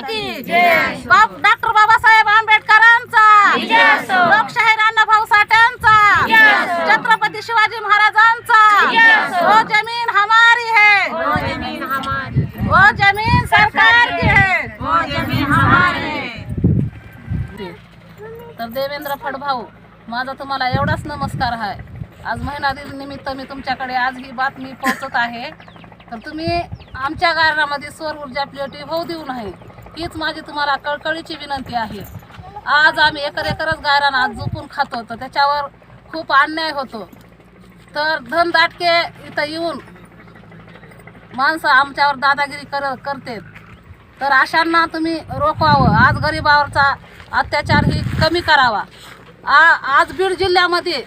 की बाप डॉक्टर बाबासाहेब आंबेडकरांचा. लोकशाही भाऊ साठ्यांचा छत्रपती शिवाजी महाराजांचा. वो जमीन हमारी है. वो जमीन सरकार की है. तर देवेंद्र फडभाऊ माझा तुम्हाला एवढाच नमस्कार आहे आज महिला दिन निमित्त मी तुमच्याकडे आज ही बातमी पोहोचत आहे. तर तुम्ही आमच्या गारणामध्ये सौर ऊर्जा प्लेटी होऊ देऊ नये. हीच माझी तुम्हाला कळकळीची विनंती आहे. आज आम्ही एकर एकरच गायरान आज झोपून खातो तर त्याच्यावर खूप अन्याय होतो. तर धन दाटके इथं येऊन माणसं आमच्यावर दादागिरी कर करते. तर अशांना तुम्ही रोखवावं. आज गरिबावरचा अत्याचार ही कमी करावा. आ आज बीड जिल्ह्यामध्ये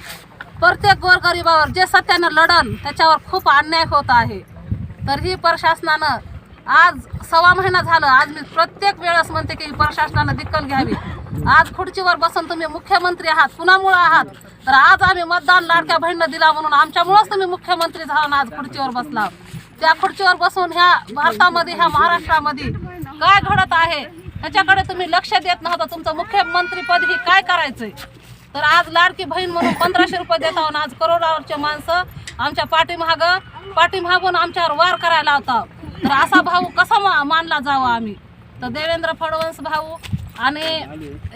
प्रत्येक गोरगरिबावर जे सत्यानं लढन त्याच्यावर खूप अन्याय होत आहे. तर ही प्रशासनानं आज सव्वा महिना झालं आज मी प्रत्येक वेळेस म्हणते की प्रशासनानं दखल घ्यावी. आज खुर्चीवर बसून तुम्ही मुख्यमंत्री आहात कुणामुळं आहात. तर आज आम्ही मतदान लाडक्या बहिणीनं दिला म्हणून आमच्यामुळंच तुम्ही मुख्यमंत्री झाला आज खुर्चीवर बसला. त्या खुर्चीवर बसून ह्या भारतामध्ये ह्या महाराष्ट्रामध्ये काय घडत आहे ह्याच्याकडे तुम्ही लक्ष देत नव्हता तुमचं मुख्यमंत्रीपद ही काय करायचंय? तर आज लाडकी बहीण म्हणून पंधराशे रुपये देत आहोत आज करोडावरचे माणसं आमच्या पाठीमाग पाठीमागून आमच्यावर वार करायला होता तर असा भाऊ कसा मा- मानला जावा आम्ही? तर देवेंद्र फडणवीस भाऊ आणि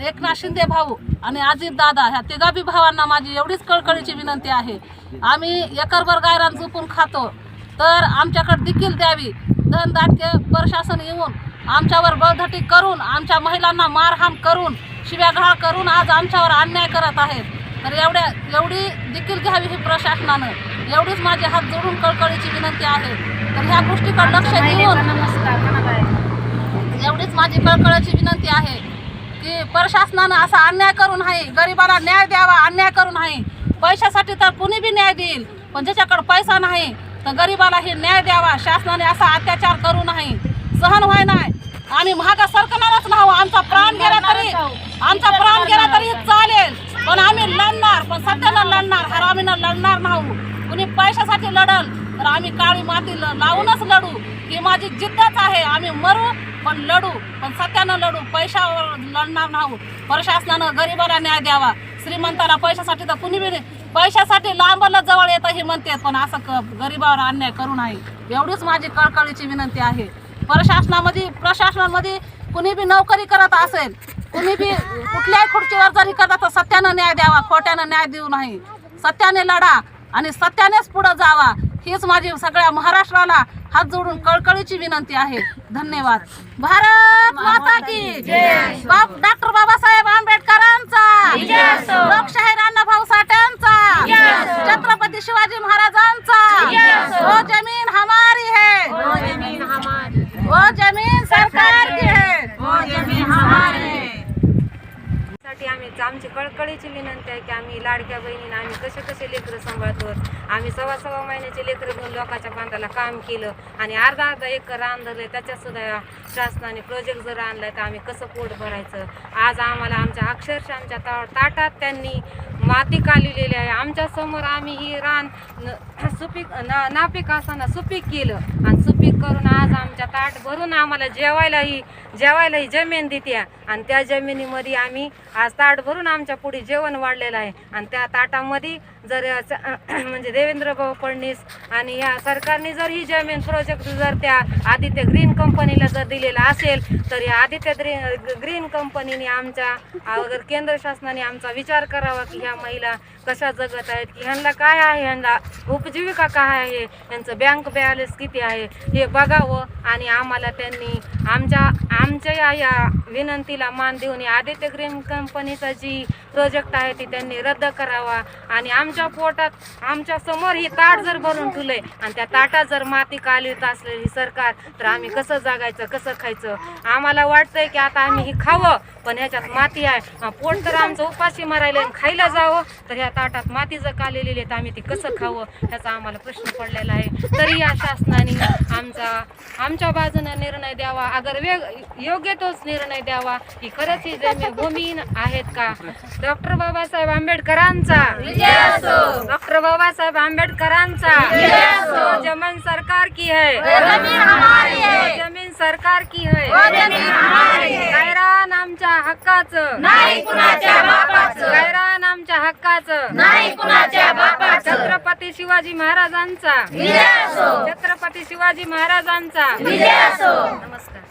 एकनाथ शिंदे भाऊ आणि अजित दादा ह्या तिघाबी भावांना माझी एवढीच कळकळीची विनंती आहे. आम्ही एकरभर गायरान झोपून खातो. तर आमच्याकडे देखील द्यावी. धनदाटके प्रशासन येऊन आमच्यावर बळधटी करून आमच्या महिलांना मारहाण करून शिव्याघाळ करून आज आमच्यावर अन्याय करत आहेत. तर एवढ्या एवढी देखील घ्यावी ही प्रशासनानं. एवढीच माझे हात जोडून कळकळीची विनंती आहे. तर ह्या गोष्टीकडे लक्ष देऊन एवढीच माझी कळकळीची विनंती आहे की प्रशासनानं असा अन्याय करून आहे गरिबाला न्याय द्यावा अन्याय करून आहे. पैशासाठी तर कुणी बी न्याय देईल पण ज्याच्याकडे पैसा नाही तर गरिबाला हे न्याय द्यावा. शासनाने असा अत्याचार करू नाही सहन व्हाय नाही. आम्ही महागा सरकणारच नाहो आमचा प्राण गेला तरी आमचा प्राण गेला तरी पण आम्ही लढणार पण सत्यानं लढणार हरामीनं लढणार नाहू. कुणी पैशासाठी लढल तर आम्ही काळी माती ल- लावूनच लढू. ही माझी जिद्दच आहे आम्ही मरू पण लढू पण सत्यानं लढू पैशावर लढणार नाहू. प्रशासनानं गरिबाला न्याय द्यावा. श्रीमंताला पैशासाठी तर कुणी बी नाही. पैशासाठी लांबला जवळ येतं हे म्हणते पण असं क गरिबावर अन्याय करू नये. एवढीच माझी कळकळीची विनंती आहे. प्रशासनामध्ये प्रशासनामध्ये कुणी बी नोकरी करत असेल कुणी बी कुठल्याही खुर्चीवर जरी करत तर सत्यानं न्याय द्यावा खोट्यानं न्याय देऊ नाही. सत्याने लढा आणि सत्यानेच पुढे जावा हीच माझी सगळ्या महाराष्ट्राला हात जोडून कळकळीची विनंती आहे. धन्यवाद. भारत माता की बाप डॉक्टर बाबासाहेब आंबेडकरांचा. लोकशाही भाऊ साठ्यांचा छत्रपती शिवाजी महाराजांचा वो जमीन हमारी है वो जमीन सरकार की है साठी आम्ही आमची कळकळीची विनंती आहे की आम्ही लाडक्या बहिणीनं आम्ही कसे कसे लेकरं सांभाळतो. आम्ही सव्वा सव्वा महिन्याचे लेकरं घेऊन लोकांच्या बांधाला काम केलं. आणि अर्धा अर्धा एकर रान धरले शासनाने प्रोजेक्ट जर आणलाय तर आम्ही कसं पोट भरायचं? आज आम्हाला आमच्या अक्षरशः आमच्या ता ताटात त्यांनी माती कालिलेली आहे. आमच्यासमोर आम्ही ही रान सुपीक ना नापीक असताना सुपीक केलं. आणि सुपीक करून आज आमच्या ताट भरून आम्हाला जेवायलाही जेवायलाही जमीन देते आणि त्या जमिनीमध्ये आम्ही आज ताट भरून आमच्या पुढे जेवण वाढलेलं आहे. आणि त्या ताटामध्ये जर म्हणजे देवेंद्र भाऊ आणि या सरकारने जर ही जमीन प्रोजेक्ट जर त्या आदित्य ग्रीन कंपनीला जर दिलेला असेल तर या आदित्य ग्रीन कंपनीने आमच्या अगर केंद्र शासनाने आमचा विचार करावा की ह्या महिला कशा जगत आहेत? की ह्यांना काय आहे? ह्यांना उपजीविका काय आहे? यांचं बँक बॅलन्स किती आहे? हे बघावं आणि आम्हाला त्यांनी आमच्या आमच्या या या विनंतीला मान देऊन या आदित्य ग्रीन कंपनीचा जी प्रोजेक्ट आहे ती त्यांनी रद्द करावा. आणि आमच्या पोटात आमच्यासमोर ही ताट जर भरून ठेवलंय आणि त्या ताटात जर माती कालीत असलेली सरकार तर आम्ही कसं जागायचं कसं खायचं? आम्हाला वाटतंय की आता आम्ही ही खावं पण ह्याच्यात माती आहे. पोट तर आमचं उपाशी मरायला आणि खायला जावं तर ह्या ताटात माती जर कालेलेली आहे तर आम्ही ती कसं खावं? ह्याचा आम्हाला प्रश्न पडलेला आहे. तरी या शासनाने आमचा आमच्या बाजूने निर्णय द्यावा. अगर वेग योग्य तोच निर्णय द्यावा की खरंच ही जमीन भूमीहीन आहेत का? डॉक्टर बाबासाहेब आंबेडकरांचा. डॉक्टर बाबासाहेब आंबेडकरांचा. वो जमीन सरकार की है? वो जमीन सरकार की है? गायरान आमच्या हक्काचं. गायरान आमच्या हक्काचं छत्रपती शिवाजी महाराजांचा. छत्रपती शिवाजी महाराजांचा. नमस्कार.